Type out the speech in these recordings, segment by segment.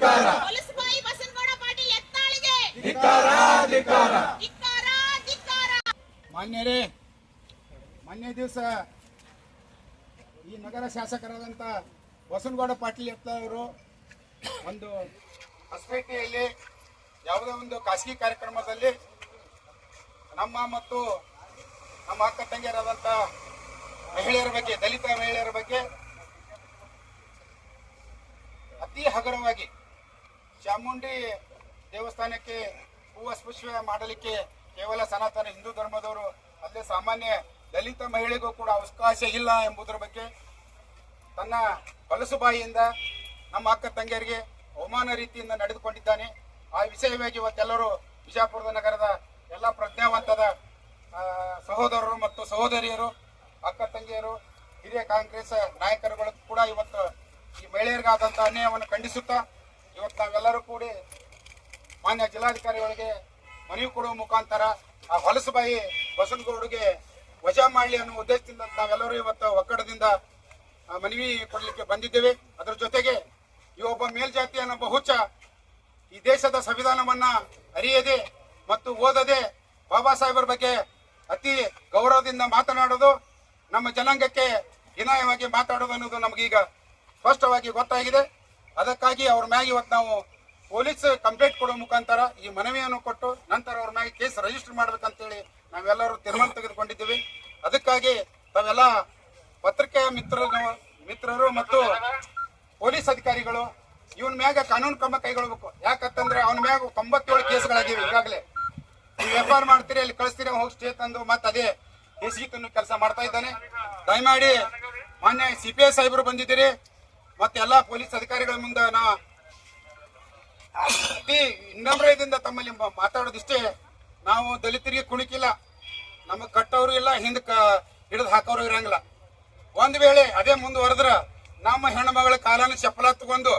ಧಿಕ್ಕಾರ. ಧಿಕ್ಕಾರ ಹೊಲಸಬಾಯಿ ಬಸನಗೌಡ ಪಾಟೀಲ್ ಎತ್ತಾಳಿಗೆ. ಧಿಕ್ಕಾರ ಧಿಕ್ಕಾರ. ಧಿಕ್ಕಾರ ಧಿಕ್ಕಾರ. ಮಾನ್ಯರೇ ಮೊನ್ನೆ ದಿವಸ ಈ ನಗರ ಶಾಸಕರಾದಂಥ ಬಸನಗೌಡ ಪಾಟೀಲ್ ಎತ್ತವರು ಒಂದು ಹೊಸಪೇಟೆಯಲ್ಲಿ ಯಾವುದೇ ಒಂದು ಖಾಸಗಿ ಕಾರ್ಯಕ್ರಮದಲ್ಲಿ ನಮ್ಮ ಮತ್ತು ನಮ್ಮ ಅಕ್ಕ ತಂಗಿಯರಾದಂಥ ಮಹಿಳೆಯರ ಬಗ್ಗೆ ದಲಿತ ಮಹಿಳೆಯರ ಬಗ್ಗೆ ಅತಿ ಹಗುರವಾಗಿ ಚಾಮುಂಡಿ ದೇವಸ್ಥಾನಕ್ಕೆ ಹೂವು ಸ್ಪರ್ಶ ಮಾಡಲಿಕ್ಕೆ ಕೇವಲ ಸನಾತನ ಹಿಂದೂ ಧರ್ಮದವರು, ಅಲ್ಲದೆ ಸಾಮಾನ್ಯ ದಲಿತ ಮಹಿಳೆಗೂ ಕೂಡ ಅವಕಾಶ ಇಲ್ಲ ಎಂಬುದರ ಬಗ್ಗೆ ತನ್ನ ಹೊಲಸು ಬಾಯಿಯಿಂದ ನಮ್ಮ ಅಕ್ಕ ತಂಗಿಯರಿಗೆ ಅವಮಾನ ರೀತಿಯಿಂದ ನಡೆದುಕೊಂಡಿದ್ದಾನೆ. ಆ ವಿಷಯವಾಗಿ ಇವತ್ತೆಲ್ಲರೂ ಬಿಜಾಪುರದ ನಗರದ ಎಲ್ಲ ಪ್ರಜ್ಞಾವಂತದ ಸಹೋದರರು ಮತ್ತು ಸಹೋದರಿಯರು, ಅಕ್ಕ ತಂಗಿಯರು, ಹಿರಿಯ ಕಾಂಗ್ರೆಸ್ ನಾಯಕರುಗಳು ಕೂಡ ಇವತ್ತು ಈ ಮಹಿಳೆಯರಿಗಾದಂಥ ಅನ್ಯಾಯವನ್ನು ಖಂಡಿಸುತ್ತಾ ಇವತ್ತು ನಾವೆಲ್ಲರೂ ಕೂಡಿ ಮಾನ್ಯ ಜಿಲ್ಲಾಧಿಕಾರಿಗಳಿಗೆ ಮನವಿ ಕೊಡುವ ಮುಖಾಂತರ ಆ ಹೊಲಸು ಬಾಯಿ ಬಸನಗೌಡಿಗೆ ವಜಾ ಮಾಡಲಿ ಅನ್ನೋ ಉದ್ದೇಶದಿಂದ ನಾವೆಲ್ಲರೂ ಇವತ್ತು ಒಕ್ಕಡದಿಂದ ಮನವಿ ಕೊಡಲಿಕ್ಕೆ ಬಂದಿದ್ದೇವೆ. ಅದರ ಜೊತೆಗೆ ಈ ಒಬ್ಬ ಮೇಲ್ಜಾತಿ ಅನ್ನೋ ಬಹುಚ ಈ ದೇಶದ ಸಂವಿಧಾನವನ್ನ ಅರಿಯದೆ ಮತ್ತು ಓದದೆ ಬಾಬಾ ಸಾಹೇಬರ ಬಗ್ಗೆ ಅತಿ ಗೌರವದಿಂದ ಮಾತನಾಡೋದು, ನಮ್ಮ ಜನಾಂಗಕ್ಕೆ ಹೀನಾಯವಾಗಿ ಮಾತಾಡೋದು ಅನ್ನೋದು ನಮಗೀಗ ಸ್ಪಷ್ಟವಾಗಿ ಗೊತ್ತಾಗಿದೆ. ಅದಕ್ಕಾಗಿ ಅವ್ರ ಮ್ಯಾಗ ಇವತ್ತು ನಾವು ಪೊಲೀಸ್ ಕಂಪ್ಲೇಂಟ್ ಕೊಡೋ ಮುಖಾಂತರ ಈ ಮನವಿಯನ್ನು ಕೊಟ್ಟು ನಂತರ ಅವ್ರ ಮ್ಯಾಗ ಕೇಸ್ ರಿಜಿಸ್ಟರ್ ಮಾಡ್ಬೇಕಂತೇಳಿ ನಾವೆಲ್ಲರೂ ತೀರ್ಮಾನ ತೆಗೆದುಕೊಂಡಿದ್ದೀವಿ. ಅದಕ್ಕಾಗಿ ತಾವೆಲ್ಲ ಪತ್ರಿಕೆಯ ಮಿತ್ರರು ಮಿತ್ರರು ಮತ್ತು ಪೊಲೀಸ್ ಅಧಿಕಾರಿಗಳು, ಇವನ್ ಮ್ಯಾಗ ಕಾನೂನು ಕ್ರಮ ಕೈಗೊಳ್ಬೇಕು. ಯಾಕಂತಂದ್ರೆ ಅವನ ಮ್ಯಾಗ ತೊಂಬತ್ತೇಳು ಕೇಸ್ಗಳಾಗಿವೆ ಈಗಾಗಲೇ. ನೀವು ಆರ್ ಮಾಡ್ತೀರಿ, ಅಲ್ಲಿ ಕಳಿಸ್ತೀರಿ, ಹೋಗಿ ಸ್ಟೇ ತಂದು ಮತ್ತೆ ಅದೇ ಬೇಸಿಗೆ ಕೆಲಸ ಮಾಡ್ತಾ ಇದ್ದಾನೆ. ದಯಮಾಡಿ ಮಾನ್ಯ ಸಿ ಪಿ ಐ ಸಾಹೇಬರು ಬಂದಿದ್ದೀರಿ. ಮತ್ತೆ ಎಲ್ಲಾ ಪೊಲೀಸ್ ಅಧಿಕಾರಿಗಳ ಮುಂದೆ ನಾ ಅತಿ ವಿನಮ್ರದಿಂದ ತಮ್ಮಲ್ಲಿ ಮಾತಾಡೋದಿಷ್ಟೇ ನಾವು ದಲಿತರಿಗೆ ಕುಣಿಕಿಲ್ಲ. ನಮಗ್ ಕಟ್ಟೋರು ಇಲ್ಲ, ಹಿಂದಕ್ಕೆ ಹಿಡಿದು ಹಾಕೋರು ಇರಂಗಿಲ್ಲ. ಒಂದ್ ವೇಳೆ ಅದೇ ಮುಂದುವರೆದ್ರ ನಮ್ಮ ಹೆಣ್ಣು ಮಗಳ ಕಾಲನ ಚಪ್ಪಲ ತಗೊಂಡು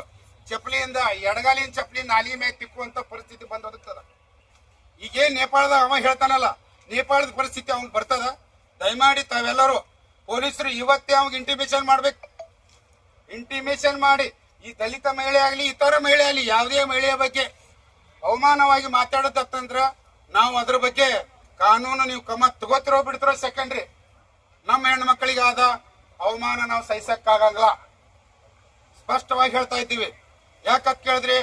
ಚಪ್ಪಲಿಯಿಂದ ಎಡಗಾಲಿನ ಚಪ್ಪಲಿ ನಾಲಿ ಮೇಲೆ ತಿಕ್ಕುವಂತ ಪರಿಸ್ಥಿತಿ ಬಂದ್ ಒದಗ್ತದ ಈಗೇನ್ ನೇಪಾಳದ ಅವ ಹೇಳ್ತಾನಲ್ಲ, ನೇಪಾಳದ ಪರಿಸ್ಥಿತಿ ಅವ್ನ್ ಬರ್ತದ? ದಯಮಾಡಿ ತಾವೆಲ್ಲರೂ ಪೊಲೀಸರು ಇವತ್ತೇ ಅವಾಗ ಇಂಟಿಮೇಷನ್ ಮಾಡ್ಬೇಕು. ಇಂಟಿಮೇಷನ್ ಮಾಡಿ. ಈ ದಲಿತ ಮಹಿಳೆ ಆಗಲಿ, ಇತರ ಮಹಿಳೆ ಆಗಲಿ, ಯಾವುದೇ ಮಹಿಳೆಯ ಬಗ್ಗೆ ಅವಮಾನವಾಗಿ ಮಾತಾಡೋದತ್ತಂದ್ರೆ ನಾವು ಅದ್ರ ಬಗ್ಗೆ ಕಾನೂನು ನೀವು ಕ್ರಮ ತಗೋತಿರೋ ಬಿಡ್ತಿರೋ ಸೆಕೆಂಡ್ರಿ ನಮ್ಮ ಹೆಣ್ಮಕ್ಳಿಗೆ ಆದ ಅವಮಾನ ನಾವು ಸಹಿಸಕ್ಕಾಗಲ್ಲ ಸ್ಪಷ್ಟವಾಗಿ ಹೇಳ್ತಾ ಇದ್ದೀವಿ. ಯಾಕಂತ ಕೇಳಿದ್ರಿ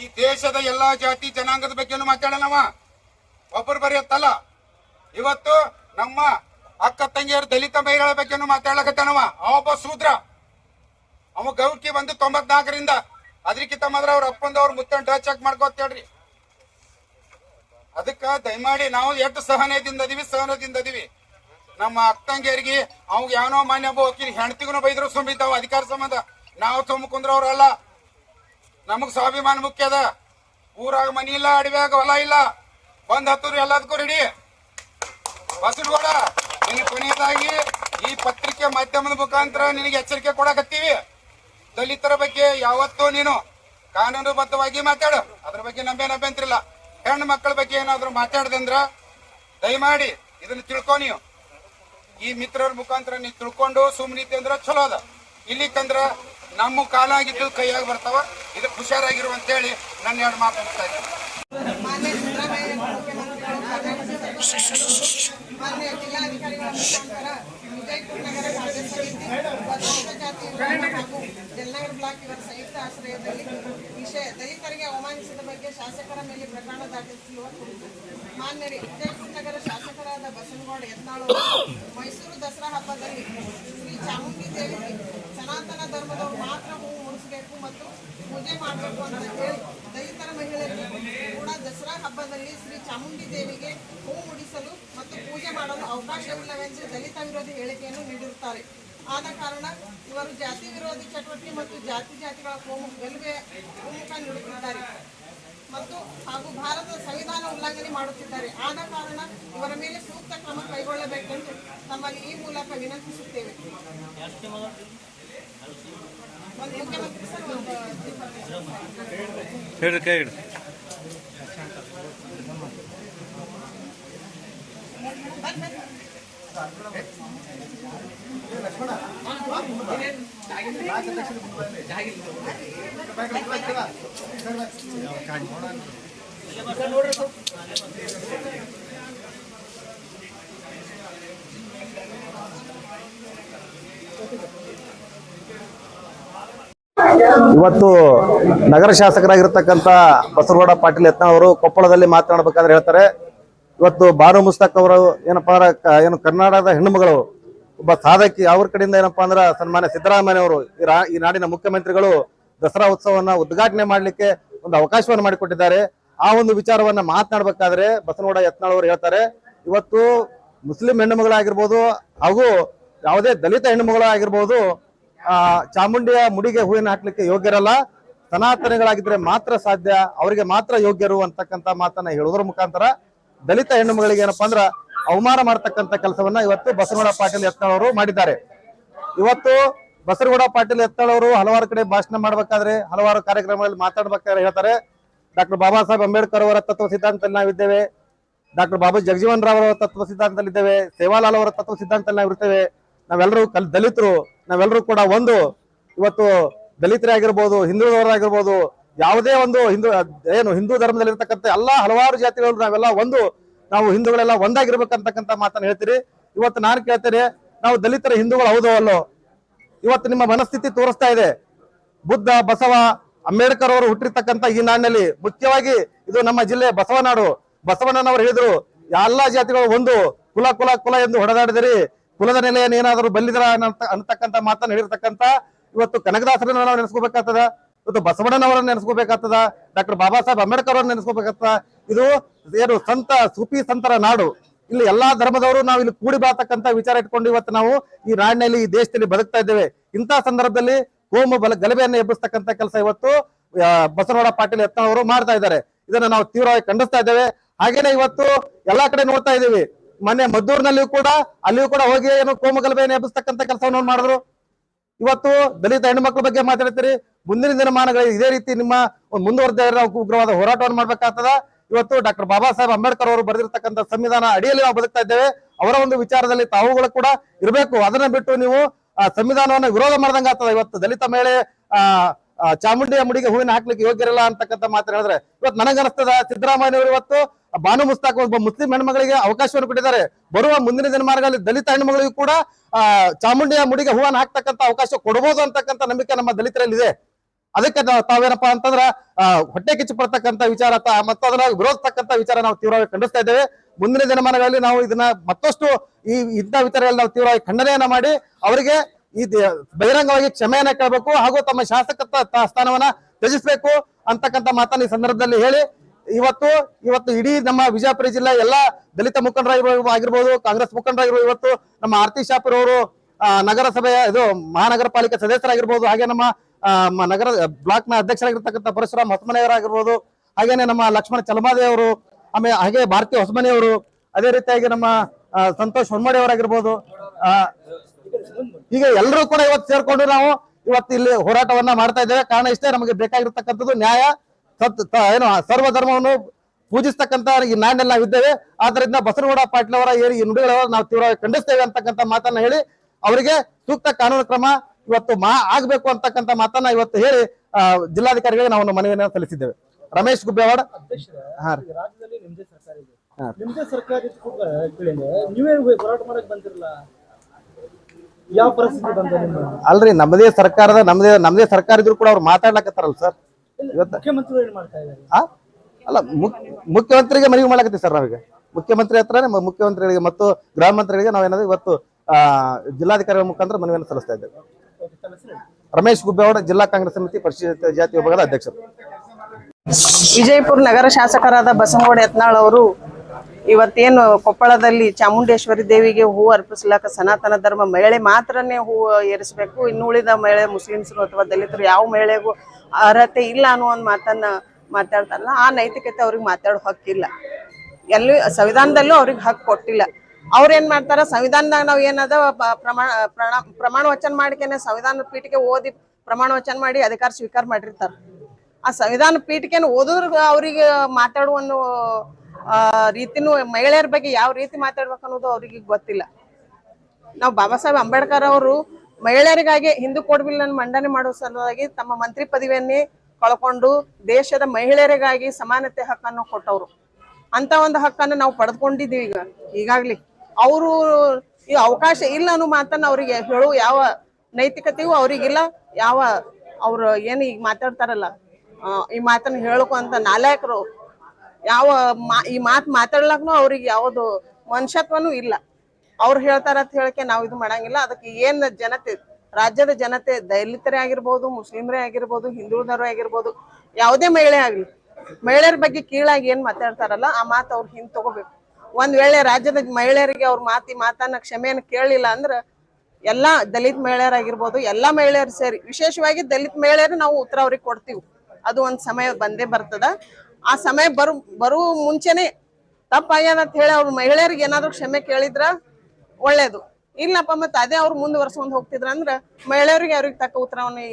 ಈ ದೇಶದ ಎಲ್ಲಾ ಜಾತಿ ಜನಾಂಗದ ಬಗ್ಗೆನು ಮಾತಾಡೋಣವ ಒಬ್ಬರು ಬರೆಯತ್ತಲ್ಲ. ಇವತ್ತು ನಮ್ಮ ಅಕ್ಕ ತಂಗಿಯರು ದಲಿತ ಮಹಿಳೆಗಳ ಮಾತಾಡಲಕತ್ತಾನವ? ಮಾತಾಡ್ಲಕತ್ತಾನವ ಒಬ್ಬ ಶೂದ್ರ. ಅವ ಗೌಡ್ಕಿ ಬಂದು ತೊಂಬತ್ನಾಲ್ಕರಿಂದ. ಅದ್ರಕ್ಕಿಂತ ಮಾತ್ರ ಅವ್ರ ಅಪ್ಪಂದವ್ರ ಮುತ್ತನ್ ಟಚ್ ಚೆಕ್ ಮಾಡ್ಕೋತ ಹೇಳ್ರಿ. ಅದಕ್ಕ ದಯಮಾಡಿ ನಾವು ಎಷ್ಟು ಸಹನೆದಿಂದ ಅದೀವಿ, ಸಹನದಿಂದ ಅದೀವಿ. ನಮ್ಮ ಅಕ್ಕಂಗಿಯರಿಗೆ ಅವ್ಗೆ ಯಾವನೋ ಮಾನ್ಯ ವಕೀಲ್ ಹೆಣ್ತಿಗೂ ಬೈದ್ರು ಸುಮ್ಮಿದ್ದಾವ ಅಧಿಕಾರ ಸಂಬಂಧ. ನಾವು ಸುಮ್ಮ ಕುಂದ್ರವ್ರಲ್ಲ. ನಮಗ್ ಸ್ವಾಭಿಮಾನ ಮುಖ್ಯ ಅದ. ಊರಾಗ ಮನಿ ಇಲ್ಲ, ಅಡವ್ಯಾಗ ಹೊಲ ಇಲ್ಲ. ಬಂದ್ ಹತ್ತರು ಎಲ್ಲದಕ್ಕೂ ರೆಡಿ ಬಸಗೌಡ ನಿನ್ನ ಕೊನೆಯದಾಗಿ ಈ ಪತ್ರಿಕೆ ಮಾಧ್ಯಮದ ಮುಖಾಂತರ ನಿನಗೆ ಎಚ್ಚರಿಕೆ ಕೊಡಕತ್ತೀವಿ. ದಲಿತರ ಬಗ್ಗೆ ಯಾವತ್ತೂ ನೀನು ಕಾನೂನುಬದ್ಧವಾಗಿ ಮಾತಾಡು. ಅದ್ರ ಬಗ್ಗೆ ನಂಬೇನ ಅಭ್ಯಂತರಿಲ್ಲ ಹೆಣ್ಣು ಮಕ್ಕಳ ಬಗ್ಗೆ ಏನಾದ್ರು ಮಾತಾಡ್ದಂದ್ರ ದಯಮಾಡಿ ಇದನ್ನ ತಿಳ್ಕೊ ನೀವು. ಈ ಮಿತ್ರರ ಮುಖಾಂತರ ನೀ ತಿಳ್ಕೊಂಡು ಸುಮ್ಮನಿತಿ ಅಂದ್ರ ಚಲೋ ಅದ. ಇಲ್ಲಿಕಂದ್ರ ನಮ್ಮ ಕಾಲ ಆಗಿದ್ದು ಕೈಯಾಗ ಬರ್ತಾವ. ಇದಕ್ಕೆ ಹುಷಾರಾಗಿರು ಅಂತೇಳಿ ನನ್ನ ಎರಡು ಮಾತಾಡ್ತಾ ಇದ್ದೀನಿ. ಮಾನ್ಯ ಜಿಲ್ಲಾಧಿಕಾರಿಗಳ ಮುಖಾಂತರ ವಿಜಯಪುರ ನಗರ ಕಾಂಗ್ರೆಸ್ ಸಮಿತಿ ಪರಿಶಿಷ್ಟ ಜಾತಿ ಹಾಗೂ ಜಲನಗರ ಬ್ಲಾಕ್ ಇವರ ಸಂಯುಕ್ತ ಆಶ್ರಯದಲ್ಲಿ ವಿಷಯ ದಲಿತರಿಗೆ ಅವಮಾನಿಸಿದ ಬಗ್ಗೆ ಶಾಸಕರ ಮೇಲೆ ಪ್ರಕರಣ ದಾಖಲಿಸುವ ಕುರಿತು ಮಾನ್ಯರೇ ವಿಜಯಪುರ ನಗರ ಶಾಸಕರಾದ ಬಸನಗೌಡ ಯತ್ನಾಳ್ ಮೈಸೂರು ದಸರಾ ಹಬ್ಬದಲ್ಲಿ ಶ್ರೀ ಚಾಮುಂಡಿ ದೇವಿಗೆ ಸನಾತನ ಧರ್ಮದವರು ಮಾತ್ರ ಹೂವು ಮುಡಿಸಬೇಕು ಮತ್ತು ಪೂಜೆ ಮಾಡಬೇಕು ಅಂತ ಹೇಳಿ ದಲಿತರ ಮಹಿಳೆಯರು ಕೂಡ ದಸರಾ ಹಬ್ಬದಲ್ಲಿ ಶ್ರೀ ಚಾಮುಂಡಿ ದೇವಿಗೆ ಹೂ ಮುಡಿಸಲು ಮತ್ತು ಪೂಜೆ ಮಾಡಲು ಅವಕಾಶವಿಲ್ಲವೆಂದು ದಲಿತ ವಿರೋಧಿ ಹೇಳಿಕೆಯನ್ನು ನೀಡಿರುತ್ತಾರೆ. ಆದ ಕಾರಣ ಇವರು ಜಾತಿ ವಿರೋಧಿ ಚಟುವಟಿಕೆ ಮತ್ತು ಜಾತಿ ಜಾತಿಗಳ ಕೋಮು ಗೆಲುವೆ ಪ್ರಮುಖ ನೀಡುತ್ತಿದ್ದಾರೆ ಮತ್ತು ಹಾಗೂ ಭಾರತದ ಸಂವಿಧಾನ ಉಲ್ಲಂಘನೆ ಮಾಡುತ್ತಿದ್ದಾರೆ. ಆದ ಕಾರಣ ಇವರ ಮೇಲೆ ಸೂಕ್ತ ಕ್ರಮ ಕೈಗೊಳ್ಳಬೇಕೆಂದು ತಮ್ಮಲ್ಲಿ ಈ ಮೂಲಕ ವಿನಂತಿಸುತ್ತೇವೆ. ಹೇಳ್ರಿ ಕೈ ಹಿಡ್ರಿ ಬನ್ನಿ, ಇವತ್ತು ನಗರ ಶಾಸಕರಾಗಿರ್ತಕ್ಕಂಥ ಬಸವಗೌಡ ಪಾಟೀಲ್ ಯತ್ನ ಅವರು ಕೊಪ್ಪಳದಲ್ಲಿ ಮಾತನಾಡಬೇಕಾದ್ರೆ ಹೇಳ್ತಾರೆ, ಇವತ್ತು ಬಾನು ಮುಸ್ತಕ್ ಅವರು ಏನಪ್ಪಾ ಅಂದ್ರೆ ಏನು ಕರ್ನಾಟಕದ ಹೆಣ್ಣುಮಗಳು, ಒಬ್ಬ ಸಾಧಕಿ ಅವ್ರ ಕಡೆಯಿಂದ ಏನಪ್ಪಾ ಅಂದ್ರೆ ಸನ್ಮಾನ್ಯ ಸಿದ್ದರಾಮಯ್ಯ ಅವರು ಈ ನಾಡಿನ ಮುಖ್ಯಮಂತ್ರಿಗಳು ದಸರಾ ಉತ್ಸವವನ್ನ ಉದ್ಘಾಟನೆ ಮಾಡ್ಲಿಕ್ಕೆ ಒಂದು ಅವಕಾಶವನ್ನು ಮಾಡಿಕೊಟ್ಟಿದ್ದಾರೆ. ಆ ಒಂದು ವಿಚಾರವನ್ನ ಮಾತನಾಡಬೇಕಾದ್ರೆ ಬಸನಗೌಡ ಯತ್ನಾಳ್ ಅವರು ಹೇಳ್ತಾರೆ, ಇವತ್ತು ಮುಸ್ಲಿಂ ಹೆಣ್ಣುಮಗಳಾಗಿರ್ಬೋದು ಹಾಗೂ ಯಾವುದೇ ದಲಿತ ಹೆಣ್ಣುಮಗಳಾಗಿರ್ಬೋದು ಚಾಮುಂಡಿಯ ಮುಡಿಗೆ ಹೂವಿನ ಹಾಕ್ಲಿಕ್ಕೆ ಯೋಗ್ಯರಲ್ಲ? ಸನಾತನಗಳಾಗಿದ್ರೆ ಮಾತ್ರ ಸಾಧ್ಯ, ಅವರಿಗೆ ಮಾತ್ರ ಯೋಗ್ಯರು ಅಂತಕ್ಕಂತ ಮಾತನ್ನ ಹೇಳುವುದರ ಮುಖಾಂತರ ದಲಿತ ಹೆಣ್ಣು ಮಗಳಿಗೆ ಏನಪ್ಪಾ ಅಂದ್ರ ಅವಮಾನ ಮಾಡತಕ್ಕಂತ ಕೆಲಸವನ್ನ ಇವತ್ತು ಬಸವಗೌಡ ಪಾಟೀಲ್ ಎತ್ತಾಳವರು ಮಾಡಿದ್ದಾರೆ. ಇವತ್ತು ಬಸವಗೌಡ ಪಾಟೀಲ್ ಎತ್ತಾಳವರು ಹಲವಾರು ಕಡೆ ಭಾಷಣ ಮಾಡ್ಬೇಕಾದ್ರೆ, ಹಲವಾರು ಕಾರ್ಯಕ್ರಮಗಳಲ್ಲಿ ಮಾತಾಡ್ಬೇಕಾದ್ರೆ ಹೇಳ್ತಾರೆ. ಡಾಕ್ಟರ್ ಬಾಬಾ ಸಾಹೇಬ್ ಅಂಬೇಡ್ಕರ್ ಅವರ ತತ್ವ ಸಿದ್ಧಾಂತದಲ್ಲಿ ನಾವಿದ್ದೇವೆ. ಡಾಕ್ಟರ್ ಬಾಬಾ ಜಗಜೀವನ್ ರಾವ್ ಅವರ ತತ್ವ ಸಿದ್ಧಾಂತದಲ್ಲಿದ್ದೇವೆ. ಸೇವಾಲಾಲ್ ಅವರ ತತ್ವ ಸಿದ್ಧಾಂತದಲ್ಲಿ ನಾವು ಇರ್ತೇವೆ ನಾವೆಲ್ಲರೂ ಕಲ್, ದಲಿತರು ನಾವೆಲ್ಲರೂ ಕೂಡ ಒಂದು, ಇವತ್ತು ದಲಿತರೇ ಆಗಿರ್ಬೋದು ಹಿಂದುಳಿದವರಾಗಿರ್ಬೋದು ಯಾವುದೇ ಒಂದು ಹಿಂದೂ, ಏನು ಹಿಂದೂ ಧರ್ಮದಲ್ಲಿ ಇರ್ತಕ್ಕಂಥ ಎಲ್ಲಾ ಹಲವಾರು ಜಾತಿಗಳು ನಾವೆಲ್ಲ ಒಂದು, ನಾವು ಹಿಂದೂಗಳೆಲ್ಲ ಒಂದಾಗಿರ್ಬೇಕಂತಕ್ಕಂಥ ಮಾತನ್ನು ಹೇಳ್ತೀರಿ. ಇವತ್ತು ನಾನು ಕೇಳ್ತೇನೆ, ನಾವು ದಲಿತರ ಹಿಂದೂಗಳು ಹೌದೋ ಅಲ್ಲೋ? ಇವತ್ತು ನಿಮ್ಮ ಮನಸ್ಥಿತಿ ತೋರಿಸ್ತಾ ಇದೆ. ಬುದ್ಧ, ಬಸವ, ಅಂಬೇಡ್ಕರ್ ಅವರು ಹುಟ್ಟಿರ್ತಕ್ಕಂಥ ಈ ನಾಡಿನಲ್ಲಿ ಮುಖ್ಯವಾಗಿ ಇದು ನಮ್ಮ ಜಿಲ್ಲೆ ಬಸವನಾಡು. ಬಸವಣ್ಣನವರು ಹೇಳಿದ್ರು, ಎಲ್ಲಾ ಜಾತಿಗಳು ಒಂದು, ಕುಲ ಕುಲ ಕುಲ ಎಂದು ಹೊಡೆದಾಡಿದಿರಿ. ಕುಲದ ನೆಲೆಯನ್ನು ಏನಾದರೂ ಬಲ್ಲಿದರ ಅನ್ನತ- ಅನ್ನತಕ್ಕಂಥ ಮಾತನ್ನ ಹೇಳಿರ್ತಕ್ಕಂಥ ಇವತ್ತು ಕನಕದಾಸರನ್ನ ನಾವು ನೆನೆಸ್ಕೋಬೇಕಾಗ್ತದ, ಇವತ್ತು ಬಸವಣ್ಣನವರನ್ನ ನೆನೆಸ್ಕೋಬೇಕಾಗ್ತದ, ಡಾಕ್ಟರ್ ಬಾಬಾ ಸಾಹೇಬ್ ಅಂಬೇಡ್ಕರ್ ಅವ್ರನ್ನ ನೆನೆಸ್ಕೋಬೇಕಾಗ್ತದ. ಇದು ಏನು ಸಂತ ಸೂಪಿ ಸಂತರ ನಾಡು, ಇಲ್ಲಿ ಎಲ್ಲಾ ಧರ್ಮದವರು ನಾವು ಇಲ್ಲಿ ಕೂಡಿ ಬಾತಕ್ಕಂತ ವಿಚಾರ ಇಟ್ಕೊಂಡು ಇವತ್ತು ನಾವು ಈ ನಾಡಿನಲ್ಲಿ, ಈ ದೇಶದಲ್ಲಿ ಬದುಕ್ತಾ ಇದ್ದೇವೆ. ಇಂಥ ಸಂದರ್ಭದಲ್ಲಿ ಕೋಮು ಬಲ, ಗಲಭೆಯನ್ನು ಎಬ್ಬಿಸ್ತಕ್ಕಂಥ ಕೆಲಸ ಇವತ್ತು ಬಸವರಾಡ ಪಾಟೀಲ್ ಯತ್ನವರು ಮಾಡ್ತಾ ಇದ್ದಾರೆ. ಇದನ್ನ ನಾವು ತೀವ್ರವಾಗಿ ಖಂಡಿಸ್ತಾ ಇದ್ದೇವೆ. ಹಾಗೇನೆ ಇವತ್ತು ಎಲ್ಲಾ ಕಡೆ ನೋಡ್ತಾ ಇದ್ದೀವಿ. ಮೊನ್ನೆ ಮದ್ದೂರಿನಲ್ಲಿಯೂ ಕೂಡ, ಅಲ್ಲಿಯೂ ಕೂಡ ಹೋಗಿ ಏನು ಕೋಮು ಎಬ್ಬಿಸ್ತಕ್ಕಂಥ ಕೆಲಸವನ್ನು ಮಾಡಿದ್ರು. ಇವತ್ತು ದಲಿತ ಹೆಣ್ಣುಮಕ್ಳ ಬಗ್ಗೆ ಮಾತಾಡ್ತೀರಿ. ಮುಂದಿನ ದಿನಮಾನಗಳಲ್ಲಿ ಇದೇ ರೀತಿ ನಿಮ್ಮ ಮುಂದುವರೆದ ಉಗ್ರವಾದ ಹೋರಾಟವನ್ನು ಮಾಡ್ಬೇಕಾಗ್ತದ. ಇವತ್ತು ಡಾಕ್ಟರ್ ಬಾಬಾ ಸಾಹೇಬ್ ಅಂಬೇಡ್ಕರ್ ಅವರು ಬರೆದಿರ್ತಕ್ಕಂಥ ಸಂವಿಧಾನ ಅಡಿಯಲ್ಲಿ ನಾವು ಬದುಕ್ತಾ ಇದ್ದೇವೆ. ಅವರ ಒಂದು ವಿಚಾರದಲ್ಲಿ ತಾವುಗಳು ಕೂಡ ಇರಬೇಕು. ಅದನ್ನ ಬಿಟ್ಟು ನೀವು, ಆ, ಸಂವಿಧಾನವನ್ನು ವಿರೋಧ ಮಾಡ್ದಂಗ ಆಗ್ತದ ಇವತ್ತು ದಲಿತ ಮಹಿಳೆ, ಆ ಚಾಮುಂಡಿಯ ಮುಡಿಗೆ ಹೂವಿನ ಹಾಕ್ಲಿಕ್ಕೆ ಯೋಗ್ಯರಲ್ಲ ಅಂತಕ್ಕಂಥ ಮಾತು ಹೇಳಿದ್ರೆ, ಇವತ್ತು ನನಗನ್ನಿಸ್ತದ ಸಿದ್ದರಾಮಯ್ಯ ಅವರು ಇವತ್ತು ಬಾನು ಮುಸ್ತಾಕ್ ಒಬ್ಬ ಮುಸ್ಲಿಂ ಹೆಣ್ಮಗಳಿಗೆ ಅವಕಾಶವನ್ನು ಕೊಟ್ಟಿದ್ದಾರೆ. ಬರುವ ಮುಂದಿನ ದಿನಮಾನಗಳಲ್ಲಿ ದಲಿತ ಹೆಣ್ಮಗಳಿಗೂ ಕೂಡ ಚಾಮುಂಡಿಯ ಮುಡಿಗೆ ಹೂವನ್ನು ಹಾಕ್ತಕ್ಕಂಥ ಅವಕಾಶ ಕೊಡಬಹುದು ಅಂತಕ್ಕಂಥ ನಂಬಿಕೆ ನಮ್ಮ ದಲಿತರಲ್ಲಿ ಇದೆ ಅದಕ್ಕೆ ತಾವೇನಪ್ಪ ಅಂತಂದ್ರ ಹೊಟ್ಟೆ ಕಿಚ್ಚು ಪಡ್ತಕ್ಕಂಥ ವಿಚಾರ ಮತ್ತು ಅದನ್ನ ವಿರೋಧಿಸ್ತಕ್ಕಂಥ ವಿಚಾರ ನಾವು ತೀವ್ರವಾಗಿ ಖಂಡಿಸ್ತಾ ಇದ್ದೇವೆ. ಮುಂದಿನ ದಿನಮಾನಗಳಲ್ಲಿ ನಾವು ಇದನ್ನ ಮತ್ತಷ್ಟು ಈ ಇಂಥ ವಿಚಾರಗಳಲ್ಲಿ ನಾವು ತೀವ್ರವಾಗಿ ಖಂಡನೆಯನ್ನ ಮಾಡಿ, ಅವರಿಗೆ ಈ ಬಹಿರಂಗವಾಗಿ ಕ್ಷಮೆಯನ್ನ ಕೇಳಬೇಕು ಹಾಗೂ ತಮ್ಮ ಶಾಸಕತ್ವ ಸ್ಥಾನವನ್ನ ತ್ಯಜಿಸಬೇಕು ಅಂತಕ್ಕಂಥ ಮಾತನ್ನ ಈ ಸಂದರ್ಭದಲ್ಲಿ ಹೇಳಿ. ಇವತ್ತು ಇವತ್ತು ಇಡೀ ನಮ್ಮ ವಿಜಯಪುರ ಜಿಲ್ಲೆ ಎಲ್ಲಾ ದಲಿತ ಮುಖಂಡರಾಗಿರ್ಬೋದು ಆಗಿರ್ಬೋದು, ಕಾಂಗ್ರೆಸ್ ಮುಖಂಡರಾಗಿರ್ಬೋದು, ಇವತ್ತು ನಮ್ಮ ಆರ್ತಿ ಶಾಪುರ್ ಅವರು ನಗರಸಭೆಯ ಇದು ಮಹಾನಗರ ಪಾಲಿಕೆ ಸದಸ್ಯರಾಗಿರ್ಬೋದು, ಹಾಗೆ ನಮ್ಮ ನಗರ ಬ್ಲಾಕ್ನ ಅಧ್ಯಕ್ಷರಾಗಿರ್ತಕ್ಕಂಥ ಪರಶುರಾಮ್ ಹೊಸಮನೆಯವರಾಗಿರ್ಬೋದು, ಹಾಗೇನೆ ನಮ್ಮ ಲಕ್ಷ್ಮಣ ಚಲಮಾದೇವ್ ಅವರು ಆಮೇಲೆ ಹಾಗೆ ಭಾರತಿ ಹೊಸಮನೆಯವರು, ಅದೇ ರೀತಿಯಾಗಿ ನಮ್ಮ ಸಂತೋಷ್ ಹೊನ್ಮಡಿ ಅವರಾಗಿರ್ಬೋದು ಹೀಗೆ ಎಲ್ಲರೂ ಕೂಡ ಇವತ್ತು ಸೇರ್ಕೊಂಡು ನಾವು ಇವತ್ತು ಇಲ್ಲಿ ಹೋರಾಟವನ್ನ ಮಾಡ್ತಾ ಇದ್ದೇವೆ. ಕಾರಣ ಇಷ್ಟೇ ನಮಗೆ ಬೇಕಾಗಿರ್ತಕ್ಕಂಥದ್ದು ನ್ಯಾಯ ಏನು ಸರ್ವ ಧರ್ಮವನ್ನು ಪೂಜಿಸ್ತಕ್ಕಂತ ಈ ನಾಡಿನಲ್ಲಿ ನಾವು ಇದ್ದೇವೆ. ಆದ್ರಿಂದ ಬಸವನಗೌಡ ಪಾಟೀಲ್ ಅವರ ಏನು ಈ ನುಡಿಗಳ ನಾವು ತೀವ್ರವಾಗಿ ಖಂಡಿಸ್ತೇವೆ ಅಂತಕ್ಕಂಥ ಮಾತನ್ನ ಹೇಳಿ ಅವರಿಗೆ ಸೂಕ್ತ ಕಾನೂನು ಕ್ರಮ ಇವತ್ತು ಮಾ ಆಗ್ಬೇಕು ಅಂತಕ್ಕಂಥ ಮಾತನ್ನ ಇವತ್ತು ಹೇಳಿ ಆ, ಜಿಲ್ಲಾಧಿಕಾರಿಗಳಿಗೆ ನಾವು ಮನವಿಯನ್ನು ಸಲ್ಲಿಸಿದ್ದೇವೆ. ರಮೇಶ್ ಗುಬ್ಬೇವಾಡ. ಹಾ. ರಾಜ್ಯದಲ್ಲಿ ನಿಮ್ದೇ ಸರ್ಕಾರ ಇದೆ. ನಿಮ್ದೇ ನೀವೇ ಹೋರಾಟ ಮಾಡಕ್ ಬಂದಿರಲ್ಲ ಯಾವ ಪರಿಸ್ಥಿತಿ ಬಂದ ನಿಮ್ಮ ಅಲ್ರಿ ನಮ್ಮದೇ ಸರ್ಕಾರದ ನಮ್ಮದೇ ನಮ್ಮದೇ ಸರ್ಕಾರ ಇದ್ರು ಕೂಡ ಅವ್ರು ಮಾತಾಡ್ಲಕತ್ತಾರಲ್ಲ ಸರ್. ಇವತ್ತು ಮುಖ್ಯಮಂತ್ರಿಗಳು ಮಾಡ್ತಾ ಇದ್ದಾರೆ? ಆ? ಅಲ್ಲ ಮುಖ್ಯ- ಮುಖ್ಯಮಂತ್ರಿಗೆ ಮನವಿ ಮಾಡಕತ್ತೀವಿ ಸರ್ ನಾವೀಗ. ಮುಖ್ಯಮಂತ್ರಿ ಹತ್ರನೇ ಮುಖ್ಯಮಂತ್ರಿಗಳಿಗೆ ಮತ್ತು ಗೃಹ ಮಂತ್ರಿಗಳಿಗೆ ನಾವೇನಾದ್ರು ಇವತ್ತು ಜಿಲ್ಲಾಧಿಕಾರಿಗಳ ಮುಖಾಂತರ ಮನವಿಯನ್ನು ಸಲ್ಲಿಸ್ತಾ ಇದ್ದೇವೆ. ರಮೇಶ್ ಗುಬ್ಬೇಗೌಡ ಜಿಲ್ಲಾ ಕಾಂಗ್ರೆಸ್ ಸಮಿತಿ ಪರಿಶಿಷ್ಟ ಜಾತಿ ವಿಭಾಗದ ಅಧ್ಯಕ್ಷರು. ವಿಜಯಪುರ ನಗರ ಶಾಸಕರಾದ ಬಸನಗೌಡ ಯತ್ನಾಳ್ ಅವರು ಇವತ್ತೇನು ಕೊಪ್ಪಳದಲ್ಲಿ ಚಾಮುಂಡೇಶ್ವರಿ ದೇವಿಗೆ ಹೂ ಅರ್ಪಿಸ್ಲಾಕ ಸನಾತನ ಧರ್ಮ ಮಹಿಳೆ ಮಾತ್ರನೇ ಹೂ ಏರಿಸಬೇಕು, ಇನ್ನು ಉಳಿದ ಮಹಿಳೆ ಮುಸ್ಲಿಮ್ಸರು ಅಥವಾ ದಲಿತರು ಯಾವ ಮಹಿಳೆಗೂ ಅರ್ಹತೆ ಇಲ್ಲ ಅನ್ನೋ ಒಂದು ಮಾತನ್ನ ಮಾತಾಡ್ತಾರಲ್ಲ, ಆ ನೈತಿಕತೆ ಅವ್ರಿಗೆ ಮಾತಾಡೋ ಹಕ್ಕಿಲ್ಲ. ಎಲ್ಲಿ ಸಂವಿಧಾನದಲ್ಲೂ ಅವ್ರಿಗೆ ಹಕ್ಕು ಕೊಟ್ಟಿಲ್ಲ. ಅವ್ರು ಏನ್ ಮಾಡ್ತಾರ, ಸಂವಿಧಾನದಾಗ ನಾವ್ ಏನದ ಪ್ರಮಾಣ ಪ್ರಮಾಣ ವಚನ ಮಾಡಿಕೆನೆ ಸಂವಿಧಾನ ಪೀಠಕ್ಕೆ ಓದಿ ಪ್ರಮಾಣ ವಚನ ಮಾಡಿ ಅಧಿಕಾರ ಸ್ವೀಕಾರ ಮಾಡಿರ್ತಾರ. ಆ ಸಂವಿಧಾನ ಪೀಠಕ್ಕೆ ಓದೋದ್ರ ಅವ್ರಿಗೆ ಮಾತಾಡುವ ರೀತಿನೂ ಮಹಿಳೆಯರ ಬಗ್ಗೆ ಯಾವ ರೀತಿ ಮಾತಾಡ್ಬೇಕು ಅನ್ನೋದು ಅವ್ರಿಗೆ ಗೊತ್ತಿಲ್ಲ. ನಾವು ಬಾಬಾ ಸಾಹೇಬ್ ಅಂಬೇಡ್ಕರ್ ಅವರು ಮಹಿಳೆಯರಿಗಾಗಿ ಹಿಂದೂ ಕೋಡ್ ಮಂಡನೆ ಮಾಡುವ ಸಲುವಾಗಿ ತಮ್ಮ ಮಂತ್ರಿ ಪದವಿಯನ್ನೇ ಕಳ್ಕೊಂಡು ದೇಶದ ಮಹಿಳೆಯರಿಗಾಗಿ ಸಮಾನತೆ ಹಕ್ಕನ್ನು ಕೊಟ್ಟವರು. ಅಂತ ಒಂದು ಹಕ್ಕನ್ನು ನಾವು ಪಡೆದುಕೊಂಡಿದ್ದೀವಿ ಈಗ. ಈಗಾಗ್ಲಿ ಅವರು ಈ ಅವಕಾಶ ಇಲ್ಲ ಅನ್ನೋ ಮಾತನ್ನ ಅವರಿಗೆ ಹೇಳು ಯಾವ ನೈತಿಕತೆಯೂ ಅವ್ರಿಗಿಲ್ಲ. ಯಾವ ಅವ್ರು ಏನು ಈಗ ಮಾತಾಡ್ತಾರಲ್ಲ ಈ ಮಾತನ್ನ ಹೇಳಕು ಅಂತ ನಾಲಾಯಕರು ಯಾವ ಈ ಮಾತು ಮಾತಾಡ್ಲಕ್ನು ಅವ್ರಿಗೆ ಯಾವುದು ಮನುಷ್ಯತ್ವನೂ ಇಲ್ಲ. ಅವ್ರು ಹೇಳ್ತಾರ ಅಂತ ಹೇಳಕ್ಕೆ ನಾವು ಇದು ಮಾಡಂಗಿಲ್ಲ. ಅದಕ್ಕೆ ಏನ್ ಜನತೆ, ರಾಜ್ಯದ ಜನತೆ ದಲಿತರೇ ಆಗಿರ್ಬೋದು, ಮುಸ್ಲಿಮರೇ ಆಗಿರ್ಬೋದು, ಹಿಂದುಳಿದವರೇ ಆಗಿರ್ಬೋದು, ಯಾವುದೇ ಮಹಿಳೆ ಆಗ್ಲಿ, ಮಹಿಳೆಯರ ಬಗ್ಗೆ ಕೀಳಾಗಿ ಏನ್ ಮಾತಾಡ್ತಾರಲ್ಲ, ಆ ಮಾತು ಅವ್ರು ಹಿಂದ್ ತಗೋಬೇಕು. ಒಂದ್ ವೇಳೆ ರಾಜ್ಯದ ಮಹಿಳೆಯರಿಗೆ ಅವ್ರ ಮಾತಿ, ಮಾತನ್ನ, ಕ್ಷಮೆಯನ್ನು ಕೇಳಲಿಲ್ಲ ಅಂದ್ರ ಎಲ್ಲಾ ದಲಿತ ಮಹಿಳೆಯರಾಗಿರ್ಬೋದು ಎಲ್ಲಾ ಮಹಿಳೆಯರು ಸೇರಿ, ವಿಶೇಷವಾಗಿ ದಲಿತ ಮಹಿಳೆಯರು ನಾವು ಉತ್ತರ ಅವ್ರಿಗೆ ಕೊಡ್ತೀವಿ. ಅದು ಒಂದ್ ಸಮಯ ಬಂದೇ ಬರ್ತದ. ಆ ಸಮಯ ಬರು ಬರುವ ಮುಂಚೆನೆ ತಪ್ಪಾಗ್ಯದ ಅಂತ ಹೇಳಿ ಅವ್ರ ಮಹಿಳೆಯರಿಗೆ ಏನಾದ್ರು ಕ್ಷಮೆ ಕೇಳಿದ್ರ ಒಳ್ಳೇದು. ಇಲ್ಲಪ್ಪ, ಮತ್ತೆ ಅದೇ ಅವ್ರು ಮುಂದುವರ್ಸ್ಕೊಂಡು ಹೋಗ್ತಿದ್ರ ಅಂದ್ರ ಮಹಿಳೆಯರಿಗೆ ಅವ್ರಿಗೆ ತಕ್ಕ ಉತ್ತರವನ್ನು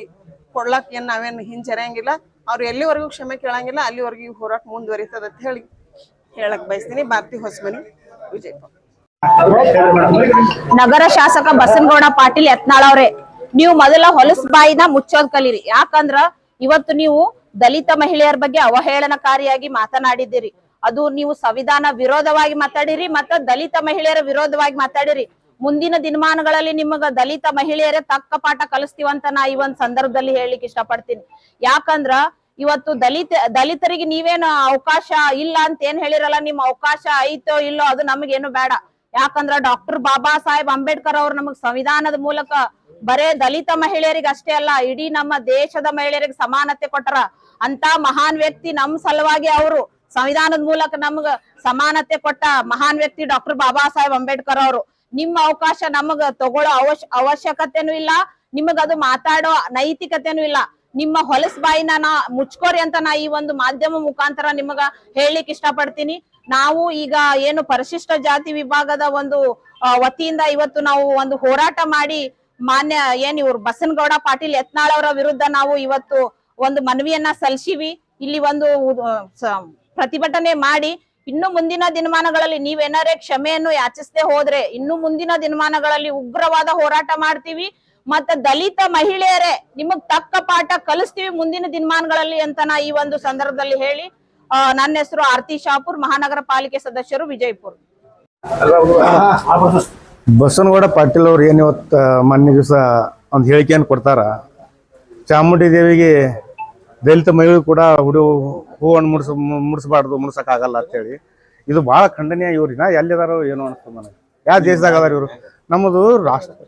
ಕೊಡ್ಲಕ್ ಏನ್ ನಾವೇನ್ ಹಿಂಜರಿಯಂಗಿಲ್ಲ. ಅವ್ರು ಎಲ್ಲಿವರೆಗೂ ಕ್ಷಮೆ ಕೇಳಂಗಿಲ್ಲ, ಅಲ್ಲಿವರೆಗೂ ಹೋರಾಟ ಮುಂದುವರಿತದ ಅಂತ ಹೇಳಿ ಹೇಳಕ್ ಬಯಸ್ತೀನಿ. ಭಾರತಿ ಹೊಸಮನಿ, ವಿಜಯಪುರ. ನಗರ ಶಾಸಕ ಬಸನಗೌಡ ಪಾಟೀಲ್ ಯತ್ನಾಳ್ ಅವ್ರೆ, ನೀವು ಮೊದಲ ಹೊಲಸ್ ಬಾಯಿನ ಮುಚ್ಚೋದ್ ಕಲೀರಿ. ಯಾಕಂದ್ರ ಇವತ್ತು ನೀವು ದಲಿತ ಮಹಿಳೆಯರ ಬಗ್ಗೆ ಅವಹೇಳನಕಾರಿಯಾಗಿ ಮಾತನಾಡಿದ್ದೀರಿ. ಅದು ನೀವು ಸಂವಿಧಾನ ವಿರೋಧವಾಗಿ ಮಾತಾಡಿರಿ ಮತ್ತ ದಲಿತ ಮಹಿಳೆಯರ ವಿರೋಧವಾಗಿ ಮಾತಾಡಿರಿ. ಮುಂದಿನ ದಿನಮಾನಗಳಲ್ಲಿ ನಿಮಗ ದಲಿತ ಮಹಿಳೆಯರೇ ತಕ್ಕ ಪಾಠ ಕಲಿಸ್ತೀವಂತ ನಾ ಈ ಒಂದ್ ಸಂದರ್ಭದಲ್ಲಿ ಹೇಳಲಿಕ್ಕೆ ಇಷ್ಟಪಡ್ತೀನಿ. ಯಾಕಂದ್ರ ಇವತ್ತು ದಲಿತ, ದಲಿತರಿಗೆ ನೀವೇನು ಅವಕಾಶ ಇಲ್ಲ ಅಂತ ಏನ್ ಹೇಳಿರಲ್ಲ ನಿಮ್ ಅವಕಾಶ ಐತೋ ಇಲ್ಲೋ ಅದು ನಮಗೇನು ಬೇಡ. ಯಾಕಂದ್ರ ಡಾಕ್ಟರ್ ಬಾಬಾ ಸಾಹೇಬ್ ಅಂಬೇಡ್ಕರ್ ಅವ್ರು ನಮಗ್ ಸಂವಿಧಾನದ ಮೂಲಕ ಬರೇ ದಲಿತ ಮಹಿಳೆಯರಿಗೆ ಅಷ್ಟೇ ಅಲ್ಲ, ಇಡೀ ನಮ್ಮ ದೇಶದ ಮಹಿಳೆಯರಿಗೆ ಸಮಾನತೆ ಕೊಟ್ಟರ. ಅಂತ ಮಹಾನ್ ವ್ಯಕ್ತಿ ನಮ್ ಸಲುವಾಗಿ ಅವರು. ಸಂವಿಧಾನದ ಮೂಲಕ ನಮ್ಗ ಸಮಾನತೆ ಕೊಟ್ಟ ಮಹಾನ್ ವ್ಯಕ್ತಿ ಡಾಕ್ಟರ್ ಬಾಬಾ ಸಾಹೇಬ್ ಅಂಬೇಡ್ಕರ್ ಅವರು. ನಿಮ್ಮ ಅವಕಾಶ ನಮಗ ತಗೊಳ್ಳೋ ಅವಶ್ಯ ಅವಶ್ಯಕತೆನೂ ಇಲ್ಲ, ನಿಮಗ ಅದು ಮಾತಾಡೋ ನೈತಿಕತೆನೂ ಇಲ್ಲ. ನಿಮ್ಮ ಹೊಲಸ್ ಬಾಯಿನ ನಾ ಮುಚ್ಕೋರಿ ಅಂತ ನಾ ಈ ಒಂದು ಮಾಧ್ಯಮ ಮುಖಾಂತರ ನಿಮಗ ಹೇಳಲಿಕ್ಕೆ ಇಷ್ಟಪಡ್ತೀನಿ. ನಾವು ಈಗ ಏನು ಪರಿಶಿಷ್ಟ ಜಾತಿ ವಿಭಾಗದ ಒಂದು ವತಿಯಿಂದ ಇವತ್ತು ನಾವು ಒಂದು ಹೋರಾಟ ಮಾಡಿ ಮಾನ್ಯ ಏನ್ ಇವ್ರು ಬಸನಗೌಡ ಪಾಟೀಲ್ ಯತ್ನಾಳ್ ಅವರ ವಿರುದ್ಧ ನಾವು ಇವತ್ತು ಒಂದು ಮನವಿಯನ್ನ ಸಲ್ಲಿಸಿವಿ. ಇಲ್ಲಿ ಒಂದು ಪ್ರತಿಭಟನೆ ಮಾಡಿ. ಇನ್ನು ಮುಂದಿನ ದಿನಮಾನಗಳಲ್ಲಿ ನೀವೇನಾರೇ ಕ್ಷಮೆಯನ್ನು ಯಾಚಿಸದೆ ಹೋದ್ರೆ ಇನ್ನು ಮುಂದಿನ ದಿನಮಾನಗಳಲ್ಲಿ ಉಗ್ರವಾದ ಹೋರಾಟ ಮಾಡ್ತೀವಿ. ಮತ್ತೆ ದಲಿತ ಮಹಿಳೆಯರೇ, ನಿಮಗ್ ತಕ್ಕ ಪಾಠ ಕಲಿಸ್ತೀವಿ ಮುಂದಿನ ದಿನಮಾನಗಳಲ್ಲಿ ಅಂತ ನಾ ಈ ಒಂದು ಸಂದರ್ಭದಲ್ಲಿ ಹೇಳಿ. ನನ್ನ ಹೆಸರು ಆರತಿ ಶಾಪುರ್, ಮಹಾನಗರ ಪಾಲಿಕೆ ಸದಸ್ಯರು ವಿಜಯಪುರ. ಬಸವನಗೌಡ ಪಾಟೀಲ್ ಅವ್ರು ಏನು ಇವತ್ತು ಮೊನ್ನೆ ದಿವಸ ಒಂದು ಹೇಳಿಕೆಯನ್ನು ಕೊಡ್ತಾರ. ಚಾಮುಂಡಿ ದೇವಿಗೆ ದಲಿತ ಮಹಿಳೆಯರು ಕೂಡ ಹುಡು ಹೂವನ್ನು ಮುಡ್ಸ ಮುಡ್ಸಬಾರ್ದು, ಮುಡ್ಸಕ್ಕಾಗಲ್ಲ ಅಂತೇಳಿ ಇದು ಭಾಳ ಖಂಡನೀಯ ಇವ್ರಿನ ಎಲ್ಲಿದಾರೋ ಏನೋ ಅನಿಸ್ತದೆ ನನಗೆ. ಯಾವ ದೇಶದಾಗ ಅದಾರ ಇವರು? ನಮ್ಮದು ರಾಷ್ಟ್ರ,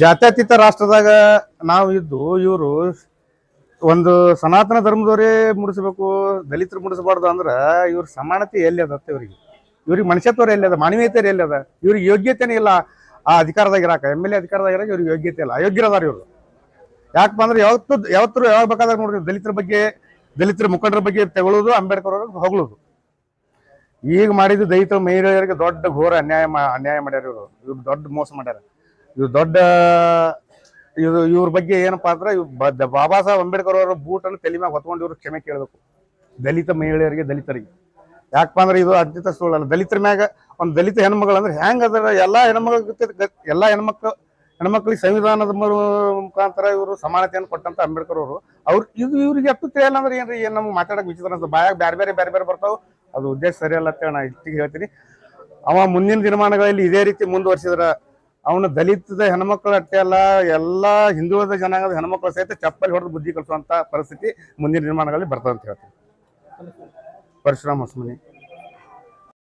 ಜಾತ್ಯತೀತ ರಾಷ್ಟ್ರದಾಗ ನಾವು ಇದ್ದು ಇವರು ಒಂದು ಸನಾತನ ಧರ್ಮದವರೇ ಮುಡಿಸ್ಬೇಕು, ದಲಿತರು ಮುಡಿಸಬಾರ್ದು ಅಂದ್ರೆ ಇವ್ರ ಸಮಾನತೆ ಎಲ್ಲಿ ಅದತ್ತೆ ಇವ್ರಿಗೆ. ಇವ್ರಿಗೆ ಮನುಷ್ಯತ್ವ ಎಲ್ಲಿ ಅದ ಮಾನವೀಯತೆ ಎಲ್ಲಿ ಅದ? ಇವ್ರಿಗೆ ಯೋಗ್ಯತೆನೇ ಇಲ್ಲ. ಆ ಅಧಿಕಾರದಾಗ ಇರಾಕ, ಎಂ ಎಲ್ ಎ ಅಧಿಕಾರದಾಗ ಇವ್ರಿಗೆ ಯೋಗ್ಯತೆ ಇಲ್ಲ. ಅಯೋಗ್ಯರದಾರ ಇವರು. ಯಾಕಪ್ಪ ಅಂದ್ರೆ ಯಾವತ್ತು ಯಾವತ್ತರು ಯಾವಾಗ ಬೇಕಾದ್ರೆ ನೋಡ್ರಿ, ದಲಿತರ ಬಗ್ಗೆ, ದಲಿತರ ಮುಖಂಡರ ಬಗ್ಗೆ ತಗೊಳ್ಳೋದು, ಅಂಬೇಡ್ಕರ್ ಅವ್ರಿಗೆ ಹೊಗಳೋದು. ಈಗ ಮಾಡಿದ್ದು ದಲಿತ ಮಹಿಳೆಯರಿಗೆ ದೊಡ್ಡ ಘೋರ ಅನ್ಯಾಯ ಅನ್ಯಾಯ ಮಾಡ್ಯಾರ ಇವರು. ಇವ್ರು ದೊಡ್ಡ ಮೋಸ ಮಾಡ್ಯಾರ. ಇವ್ರು ದೊಡ್ಡ ಇದು ಇವ್ರ ಬಗ್ಗೆ ಏನಪ್ಪಾ ಅಂದ್ರೆ ಇವ್ ಬಾಬಾ ಸಾಹೇಬ್ ಅಂಬೇಡ್ಕರ್ ಅವರ ಬೂಟನ್ನು ತಲೆ ಮ್ಯಾಗ ಹೊತ್ಕೊಂಡು ಇವ್ರು ಕ್ಷಮೆ ಕೇಳಬೇಕು. ದಲಿತ ಮಹಿಳೆಯರಿಗೆ, ದಲಿತರಿಗೆ. ಯಾಕಪ್ಪ ಅಂದ್ರೆ ಇದು ಅತ್ಯಂತ ಸುಳ್ಳಲ್ಲ ದಲಿತರ ಮ್ಯಾಗ ಒಂದು ದಲಿತ ಹೆಣ್ಮಗಳು ಅಂದ್ರೆ ಹೆಂಗ ಅದರ ಎಲ್ಲಾ ಹೆಣ್ಮಕ್ಳ ಎಲ್ಲಾ ಹೆಣ್ಮಕ್ಳು ಹೆಣ್ಮಕ್ಳಿಗೆ ಸಂವಿಧಾನದ ಮುಖಾಂತರ ಇವರು ಸಮಾನತೆಯನ್ನು ಕೊಟ್ಟಂತ ಅಂಬೇಡ್ಕರ್ ಅವರು. ಅವ್ರು ಇದು ಇವ್ರಿಗೆ ಅಷ್ಟು ತಿಳಿಯಲ್ಲ ಅಂದ್ರೆ ಏನ್ರಿ, ಏನ್ ನಮ್ಗೆ ಮಾತಾಡಕ್ ವಿಚಿತ್ರ ಅಂತ ಬಾಯಾಗ ಬೇರೆ ಬೇರೆ ಬೇರೆ ಬೇರೆ ಬರ್ತಾವ. ಅದು ಉದ್ದೇಶ ಸರಿಯಲ್ಲ ಅಂತ ನಾ ಇಷ್ಟಿಗೆ ಹೇಳ್ತೀನಿ. ಅವ ಮುಂದಿನ ದಿನಮಾನಗಳಲ್ಲಿ ಇದೇ ರೀತಿ ಮುಂದುವರಿಸಿದ್ರ, ಅವನ ದಲಿತದ ಹೆಣ್ಮಕ್ಳು ಅಷ್ಟೇ ಅಲ್ಲ, ಎಲ್ಲಾ ಹಿಂದುಳಿದ ಜನಾಂಗದ ಹೆಣ್ಮಕ್ಳು ಸಹಿತ ಚಪ್ಪಲಿ ಹೊಡೆದು ಬುದ್ಧಿ ಕಲಿಸುವಂತ ಪರಿಸ್ಥಿತಿ ಮುಂದಿನ ನಿರ್ಮಾಣಗಳಲ್ಲಿ ಬರ್ತದೆ ಅಂತ ಹೇಳ್ತೀನಿ. ಪರಶುರಾಮ ಹೊಸಮನಿ.